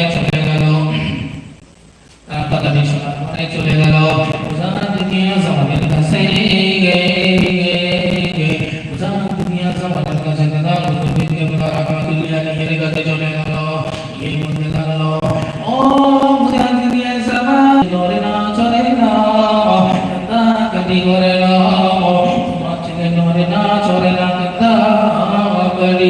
পরে চলে গেল। তার চলে গেল। কাটি করে না। তোমার না চলে না দাদা কাটি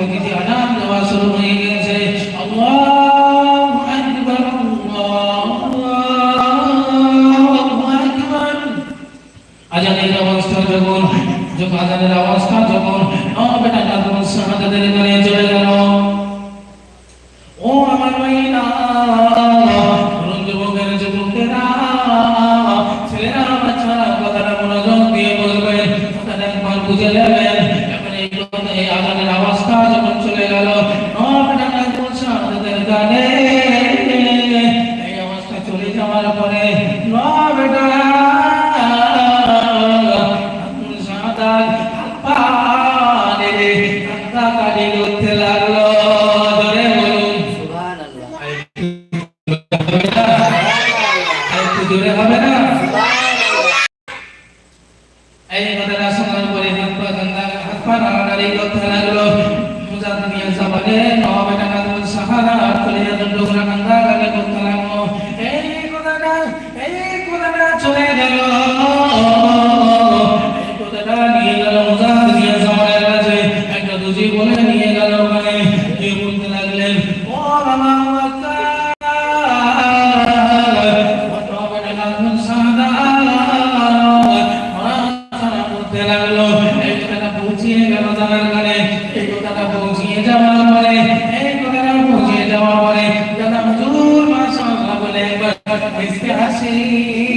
প্রকৃতি আনাম দেওয়া শুরু হয়ে গেছে আজানের অবস্থা যখন যখন আজানের অবস্থা যখন, ও বেটা কাদম সাহাদা দেরি চলে গেল। ও আমার ভাই না যুবকের যুবক Papa, they look العالمين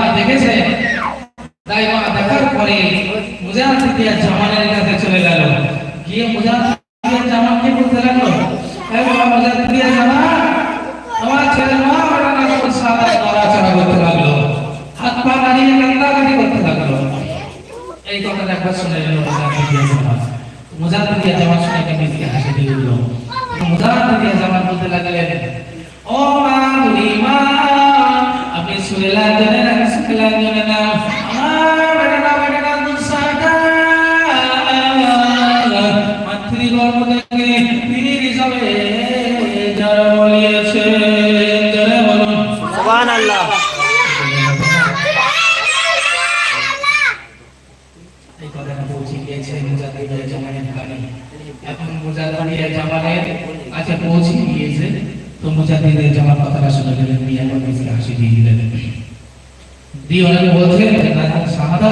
দাইমা দেখেছে দাইমা দেখার পরে মুজাহিদ দিয়া জামানের কাছে চলে গেল। গিয়ে মুজাহিদ দিয়া জামানকে বলতে লাগল এই বাবা মুজাহিদ দিয়া জামান আমার ছেলে মা কোন সাদা নড়াচড়া করতে লাগল। হাত পা নাড়িয়ে কান্দাকাটি করতে লাগল। এই কথাটা একবার শুনে নিল মুজাহিদ দিয়া জামান মুজাহিদ দিয়া জামান শুনে কেমন হাসি দিয়ে দিল মুজাহিদ দিয়া জামান বলতে লাগলেন, ও মা বুড়িমা, আপনি শুয়েলা জানেন এখন মুজাহিদের জামানের কাছে পৌঁছে গিয়েছে। তো মুজাহিদের জামার কথাটা শুনে গেলেন আমার মিসকে হাসি দিয়ে দিলেন। দিয়ে ওনাকে বলছেন না শাহাদা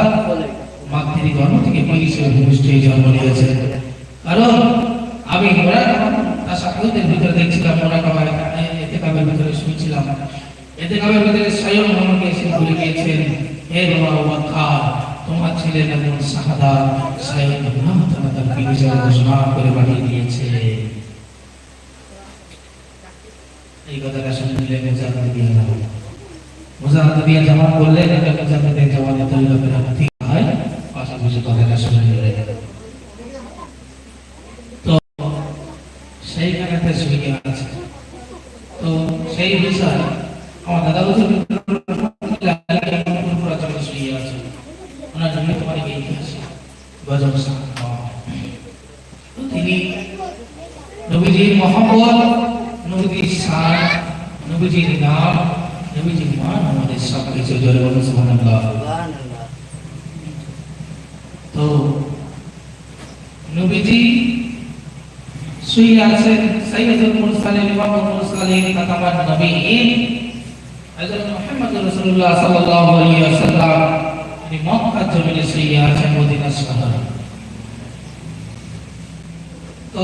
মাতৃ গর্ভ থেকে পুলিশের ভূমিষ্ঠে জন্ম নিয়েছে কারণ আমি ওরা তার সাথে ভিতরে দেখছিলাম ওরা কাবার এতে কাবের ভিতরে শুনছিলাম এতে কাবের ভিতরে স্বয়ং আমাকে এসে বলে গিয়েছেন হে বাবা ওয়াক্কার তোমার ছেলে যেমন শাহাদা স্বয়ং আল্লাহ তাআলা বিজয় ঘোষণা করে পাঠিয়ে দিয়েছে। এই কথাটা শুনে নিলে মুজাহিদ দিয়ে গেল মুজাহিদ দিয়ে জামান বললেন, এটা মুজাহিদের জামানে তৈরি করে ঠিক হয় পাশাপাশি কথাটা শুনে নিলে তো সেইখানেতে শুয়ে আছে তো সেই বিষয় আমার দাদা হুজুর রচনা শুয়ে আছে ওনার জন্য তোমার এই ইতিহাস গজব তিনি নবীজির মহব্বত নবীজির শান নবীজির নাম, নবীজির মান আমাদের কিছু জোরে বলুন, সুবহানাল্লাহ। তো নবীজি শুয়ে আছেন, সাইয়্যিদুল মুরসালিন, ইমামুল মুরসালিন, খাতামান নবীয়িন হযরত মুহাম্মদ রাসূলুল্লাহ সাল্লাল্লাহু আলাইহি ওয়াসাল্লাম। তিনি মক্কা জমিনে শুয়ে আছেন মদিনা শহরে। তো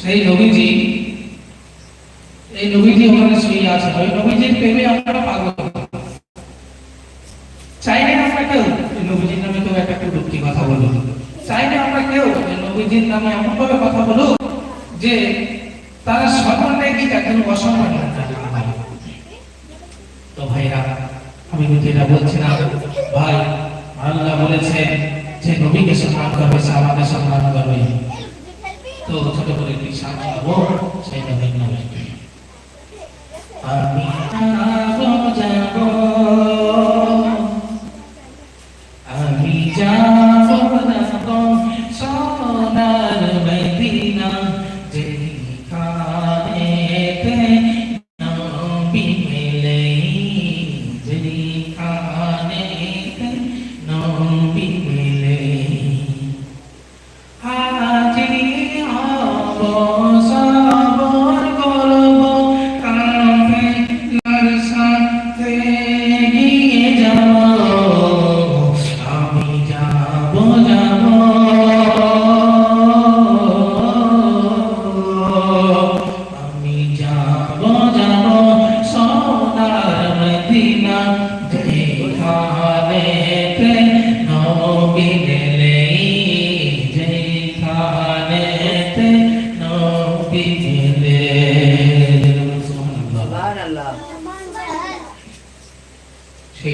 সেই নবীজি, এই নবীজি ওখানে শুয়ে আছেন। ওই নবীজির প্রেমে আমরা পাগল। চাই না আমরা কেউ নবীজির নামে কেউ একটা কটূক্তি কথা বলুক। চাই না আমরা কেউ নবীজির নামে এমন ভাবে কথা বলুক যে তারা সম্মান কি একজন অসম্মান। তো ভাইরা, আমি কিন্তু এটা বলছি না। ভাই আল্লাহ বলেছেন যে নবীকে সম্মান করবে সে আমাকে সম্মান করবে। তো ছোট করে সান শোনাবো সেই নবীর নামে। আমি যাব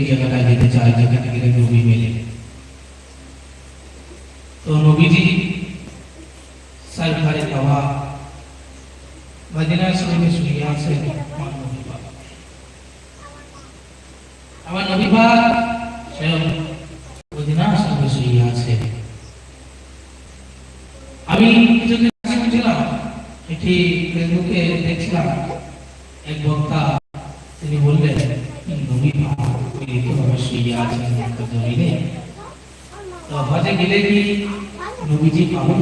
জায়গাটায় যেতে চায় যেখানে গেলে নবী মেলে তো নবীজি সাইফারে তাওয়া মদিনা শরীফে শুয়ে আছে আমার নবী পাক। আমার নবী পাক স্বয়ং মদিনা শরীফে শুয়ে আছে আমি কিছুদিন আগে শুনছিলাম এটি ফেসবুকে দেখছিলাম এক বক্তা তিনি বললেন নবী পাক এইভাবে শুয়ে আছেন মক্কা জমিনে গেলে কি নবীজি পাবো?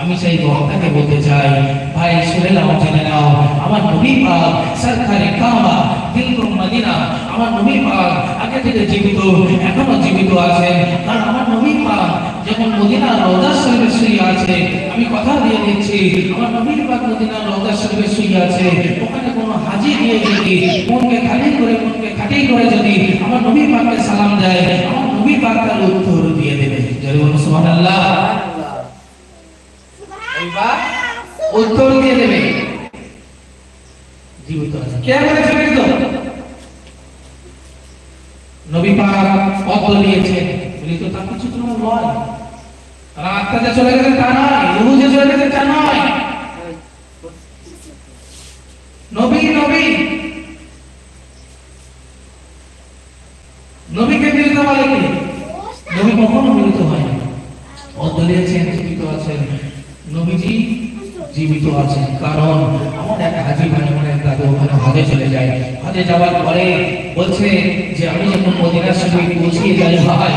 আমি সেই বক্তাকে বলতে চাই, ভাই, শুনে নাও, জেনে নাও, আমার নবী পাক সরকারি কামা দিলকু মদিনা, আমার নবী পাক আগে থেকে জীবিত, এখনও জীবিত আছে কারণ আমার নবী পাক যখন মদিনা রওজা শরীফে শুয়ে আছে আমি কথা দিয়ে দিচ্ছি আমার নবী পাক মদিনা রওজা শরীফে শুয়ে আছে ওখানে কোনো হাজি দিয়ে যদি মনকে খালি করে মনকে খাটি করে যদি আমার নবী পাককে সালাম দেয় আমার নবী পাক তার উত্তর দিয়ে দেবে। জয় বলুন সুবহানাল্লাহ। এইবার উত্তর দিয়ে দেবে। জীবিত আছে। কে বলেছে জীবিত নবী পাক পথ দিয়েছেন বলি তো তার কিছু তো নয়। তারা আত্মাতে চলে গেছে তা নয়, রুহু যে চলে গেছে তা নয়। নবী নবী। নবীকে মিলিত বলে কি? নবী কখনো মিলিত হয় না। জীবিত আছেন। নবীজি জীবিত আছেন। কারণ আমার এক হাজি ভাই আমার দাদু ওখানে হজে চলে যায়। হজে যাওয়ার পরে বলছে যে, আমি যখন মদিনা শরীফ পৌঁছিয়ে যাই ভাই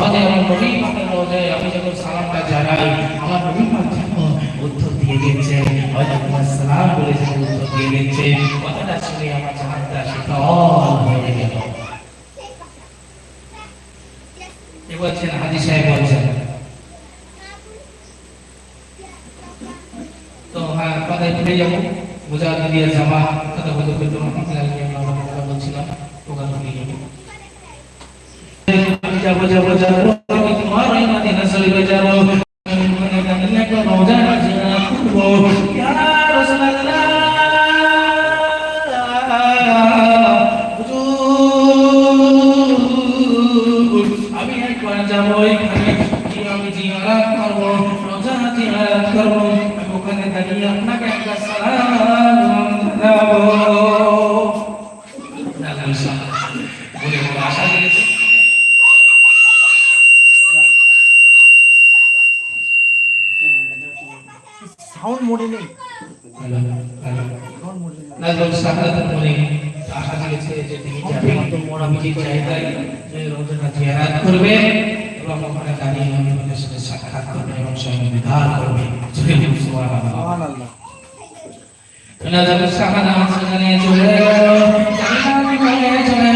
হজে আমার নবী পাকের আমি যখন সালামটা জানাই, আমার নবী পাক উত্তর দিয়ে দিচ্ছে। হয়তো তোমার সালাম বলে যেন উত্তর দিয়ে দিচ্ছে, কথাটা শুনে আমার জাহানটা শীতল হয়ে গেল। বলছেন হাজি সাহেব বলছেন, তো হ্যাঁ কথায় ফিরে যাব। বোঝা দিয়ে জামা, কথা বলতে বলতে লাগিয়ে আমরা কথা বলছিলাম, ওখান থেকে যাব। আমি তোমার শরীফে যাব নেই। সাহাদাত মনে আশা দিয়েছে যে তিনি যাবেন। নবীজির জায়গায় যে রোজাটা জিয়ারাত করবে এবং ওখানে দাঁড়িয়ে নবীর সাথে সাক্ষাৎ করবে এবং স্বয়ং বিধান করবে। সুবহানাল্লাহ। সুবহানাল্লাহ। নাজল সেখানে চলে গেল। জান্নাত করে চলে